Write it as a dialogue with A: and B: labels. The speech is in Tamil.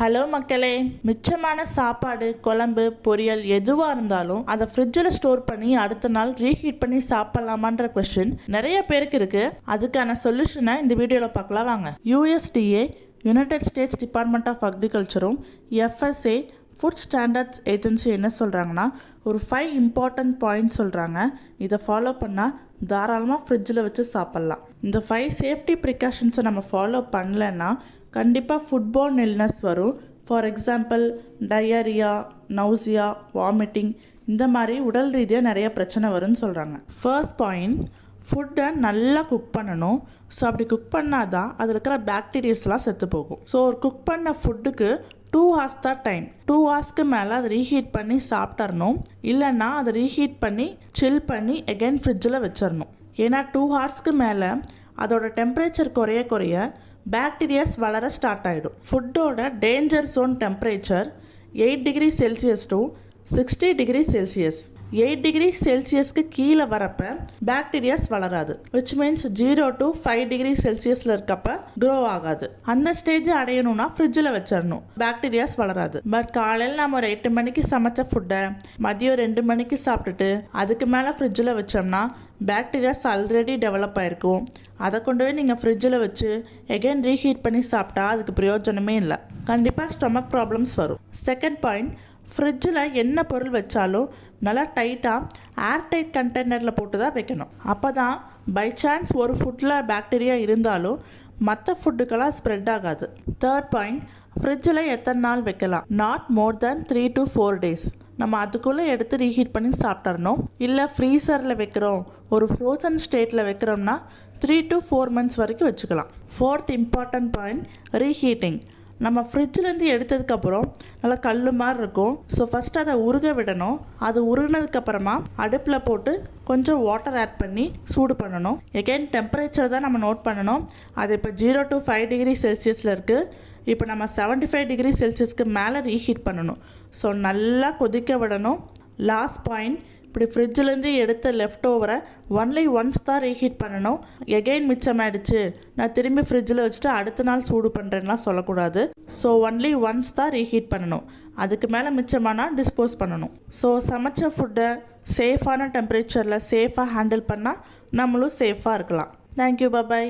A: ஹலோ மக்களே மிச்சமான சாப்பாடு குழம்பு பொரியல் எதுவாக இருந்தாலும் அதை ஃப்ரிட்ஜில் ஸ்டோர் பண்ணி அடுத்த நாள் ரீஹீட் பண்ணி சாப்பிட்லாமான்ற கொஸ்டின் நிறைய பேருக்கு இருக்குது அதுக்கான சொல்யூஷனை இந்த வீடியோவில் பார்க்கலாம். வாங்க. USDA United States Department of அக்ரிகல்ச்சரும் FSA food standards agency என்ன சொல்கிறாங்கன்னா ஒரு ஃபைவ் இம்பார்ட்டண்ட் பாயிண்ட் சொல்கிறாங்க இதை ஃபாலோ பண்ணால் தாராளமாக ஃப்ரிட்ஜில் வச்சு சாப்பிட்லாம். இந்த ஃபைவ் சேஃப்டி ப்ரிகாஷன்ஸை நம்ம ஃபாலோ பண்ணலன்னா கண்டிப்பாக ஃபுட்பால் இல்னஸ் வரும். For example diarrhoea nausea vomiting இந்த மாதிரி உடல் ரீதியாக நிறைய பிரச்சனை வரும்னு சொல்கிறாங்க ஃபர்ஸ்ட் பாயிண்ட் ஃபுட்டை நல்லா குக் பண்ணணும். ஸோ அப்படி குக் பண்ணால் தான் அதில் இருக்கிற பேக்டீரியஸ்லாம் செத்து போகும். ஸோ ஒரு குக் பண்ண ஃபுட்டுக்கு டூ ஹார்ஸ் தான் டைம் டூ ஹார்ஸ்க்கு மேலே அதை ரீஹீட் பண்ணி சாப்பிட்றணும் இல்லைன்னா அதை ரீஹீட் பண்ணி சில் பண்ணி எகைன் ஃப்ரிட்ஜில் வச்சிடணும் ஏன்னா டூ ஹார்ஸ்க்கு மேலே அதோட டெம்பரேச்சர் குறைய குறைய பேக்டீரியாஸ் வளர ஸ்டார்ட் ஆகிடும் ஃபுட்டோட danger zone temperature eight degree Celsius to sixty degree Celsius eight degree செல்சியஸ்க்கு கீழே வரப்ப பாக்டீரியாஸ் வளராது which means zero to five degree செல்சியஸில் இருக்கப்ப க்ரோ ஆகாது. அந்த ஸ்டேஜ் அடையணும்னா ஃப்ரிட்ஜில் வச்சிடணும் பாக்டீரியாஸ் வளராது. பட் காலையில் நம்ம ஒரு எட்டு மணிக்கு சமைச்ச ஃபுட்டை மதியம் ரெண்டு மணிக்கு சாப்பிட்டுட்டு அதுக்கு மேலே ஃப்ரிட்ஜில் வச்சோம்னா பாக்டீரியாஸ் ஆல்ரெடி டெவலப் ஆயிருக்கும். அதை கொண்டு போய் நீங்கள் ஃப்ரிட்ஜில் வச்சு எகைன் ரீஹீட் பண்ணி சாப்பிட்டா அதுக்கு பிரயோஜனமே இல்லை. கண்டிப்பாக ஸ்டொமக் ப்ராப்ளம்ஸ் வரும். செகண்ட் பாயிண்ட் ஃப்ரிட்ஜில் என்ன பொருள் வச்சாலும் நல்லா டைட்டாக ஏர் டைட் கண்டெய்னரில் போட்டு தான் வைக்கணும். அப்போ தான் பை சான்ஸ் ஒரு ஃபுட்டில் பாக்டீரியா இருந்தாலும் மற்ற ஃபுட்டுக்கெல்லாம் ஸ்ப்ரெட் ஆகாது. தேர்ட் பாயிண்ட் ஃப்ரிட்ஜில் எத்தனை நாள் வைக்கலாம்? Not more than three to four days நம்ம அதுக்குள்ளே எடுத்து ரீஹீட் பண்ணி சாப்பிட்றணும் இல்லை ஃப்ரீசரில் வைக்கிறோம் ஒரு ஃப்ரோசன் ஸ்டேட்டில் வைக்கிறோம்னா த்ரீ டு ஃபோர் மந்த்ஸ் வரைக்கும் வச்சுக்கலாம். ஃபோர்த் இம்பார்ட்டன்ட் பாயிண்ட் ரீஹீட்டிங் நம்ம ஃப்ரிட்ஜிலேருந்து எடுத்ததுக்கப்புறம் நல்லா கல் மாதிரி இருக்கும். ஸோ ஃபஸ்ட் அதை உருக விடணும். அது உருகினதுக்கப்புறமா அடுப்பில் போட்டு கொஞ்சம் வாட்டர் ஆட் பண்ணி சூடு பண்ணணும். எகைன் டெம்பரேச்சர் தான் நம்ம நோட் பண்ணணும். அது இப்போ ஜீரோ டு ஃபைவ் டிகிரி செல்சியஸில் இருக்குது இப்போ நம்ம 75 ஃபைவ் டிகிரி செல்சியஸ்க்கு மேலே ரீஹீட் பண்ணணும். ஸோ நல்லா கொதிக்க விடணும். லாஸ்ட் பாயிண்ட் இப்படி ஃப்ரிட்ஜிலேருந்து எடுத்த லெஃப்ட் ஓவரை ஒன்லி ஒன்ஸ் தான் ரீஹீட் பண்ணணும். எகெயின் மிச்சமாயிடுச்சு. நான் திரும்பி ஃப்ரிட்ஜில் வச்சுட்டு அடுத்த நாள் சூடு பண்ணுறேன்லாம் சொல்லக்கூடாது. ஸோ ஒன்லி ஒன்ஸ் தான் ரீஹீட் பண்ணணும். அதுக்கு மேலே மிச்சமானால் டிஸ்போஸ் பண்ணணும். ஸோ சமைச்ச ஃபுட்டை சேஃபான டெம்பரேச்சரில் சேஃபாக ஹேண்டில் பண்ணால் நம்மளும் சேஃபாக இருக்கலாம். Thank you bye bye